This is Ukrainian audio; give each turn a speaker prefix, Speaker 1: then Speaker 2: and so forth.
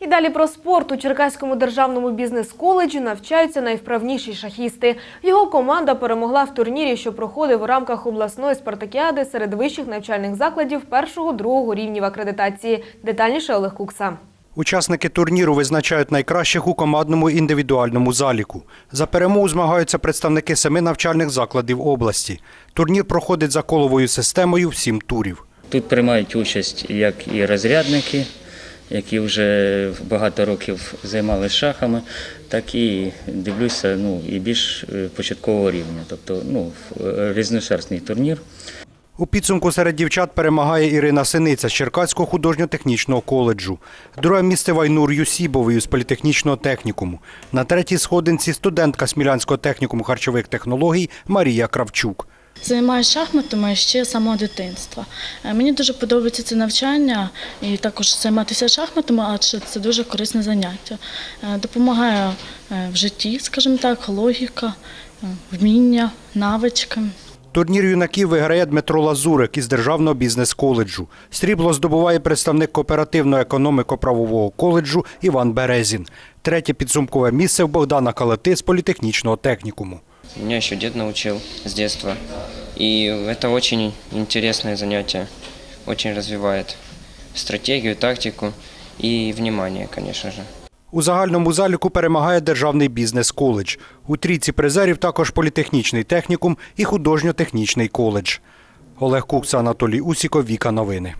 Speaker 1: І далі про спорт. У Черкаському державному бізнес-коледжі навчаються найвправніші шахісти. Його команда перемогла в турнірі, що проходив у рамках обласної спартакіади серед вищих навчальних закладів першого-другого рівнів акредитації. Детальніше Олег Кукса.
Speaker 2: Учасники турніру визначають найкращих у командному індивідуальному заліку. За перемогу змагаються представники семи навчальних закладів області. Турнір проходить за коловою системою в сім турів.
Speaker 3: Тут приймають участь як і розрядники, які вже багато років займалися шахами, так і дивлюся ну, і більш е, початкового рівня, тобто ну, в- різношерстний турнір.
Speaker 2: У підсумку серед дівчат перемагає Ірина Синиця з Черкаського художньо-технічного коледжу. Друге місце Вайнур Юсібовою з політехнічного технікуму. На третій сходинці студентка Смілянського технікуму харчових технологій Марія Кравчук.
Speaker 4: Займаюся шахматами ще з самого дитинства. Е, Мені дуже подобається це навчання і також займатися шахматами, адже це дуже корисне заняття. Е, Допомагає е, в житті, скажімо так, логіка, вміння, навички.
Speaker 2: Турнір юнаків виграє Дмитро Лазурик із Державного бізнес-коледжу. Срібло здобуває представник кооперативно-економіко-правового коледжу Іван Березін. Третє підсумкове місце в Богдана Калати з політехнічного технікуму.
Speaker 5: Меня еще дед научил с детства. И это очень интересное занятие. Очень развивает стратегию, тактику и внимание, конечно же.
Speaker 2: У загальному заліку перемагає Державний бізнес-коледж. У трійці призерів також політехнічний технікум і художньо-технічний коледж. Олег Кукса, Анатолій Усіков, Віка Новини.